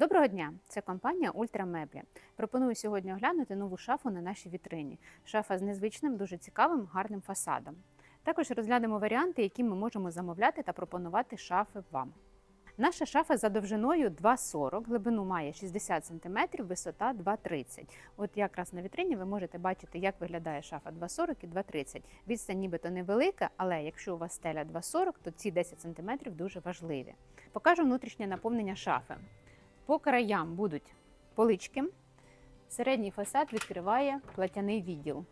Доброго дня! Це компанія Ультрамеблі. Пропоную сьогодні оглянути нову шафу на нашій вітрині. Шафа з незвичним, дуже цікавим, гарним фасадом. Також розглянемо варіанти, які ми можемо замовляти та пропонувати шафи вам. Наша шафа за довжиною 2,40, глибину має 60 см, висота 2,30 От якраз на вітрині ви можете бачити, як виглядає шафа 2,40 і 2,30. Відстань нібито невелика, але якщо у вас стеля 2,40, то ці 10 см дуже важливі. Покажу внутрішнє наповнення шафи. По краям будуть полички. Середній фасад відкриває платяний відділ.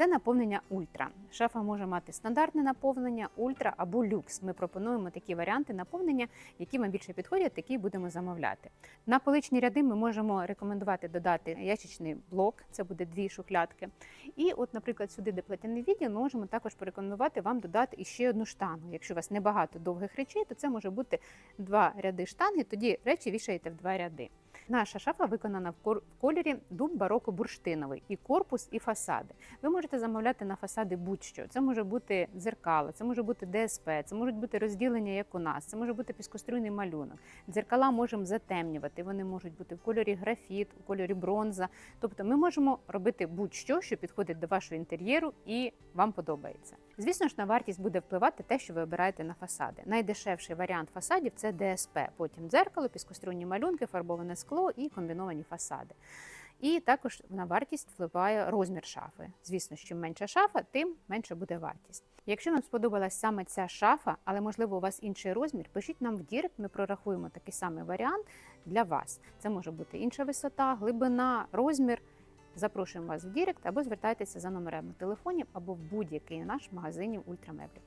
Це наповнення ультра. Шафа може мати стандартне наповнення, ультра або люкс. Ми пропонуємо такі варіанти наповнення, які вам більше підходять, такі будемо замовляти. На поличні ряди ми можемо рекомендувати додати ящичний блок, це буде дві шухлядки. І, от, наприклад, сюди, де платяний відділ, ми можемо також порекомендувати вам додати іще одну штангу. Якщо у вас небагато довгих речей, то це може бути два ряди штанги, тоді речі вішаєте в два ряди. Наша шафа виконана в кольорі дуб бароко бурштиновий і корпус, і фасади. Ви можете замовляти на фасади будь-що. Це може бути дзеркало, це може бути ДСП, це можуть бути розділення, як у нас, це може бути піскоструйний малюнок. Дзеркала можемо затемнювати. Вони можуть бути в кольорі графіт, у кольорі бронза. Тобто ми можемо робити будь-що, що підходить до вашого інтер'єру і вам подобається. Звісно ж, на вартість буде впливати те, що ви обираєте на фасади. Найдешевший варіант фасадів це ДСП, потім дзеркало, піскоструйні малюнки, фарбоване скло і комбіновані фасади. І також на вартість впливає розмір шафи. Звісно, чим менша шафа, тим менша буде вартість. Якщо вам сподобалась саме ця шафа, але можливо у вас інший розмір, пишіть нам в Дірект, ми прорахуємо такий самий варіант для вас. Це може бути інша висота, глибина, розмір. Запрошуємо вас в Дірект або звертайтеся за номерами телефонів або в будь-який наш магазинів ультрамеблів.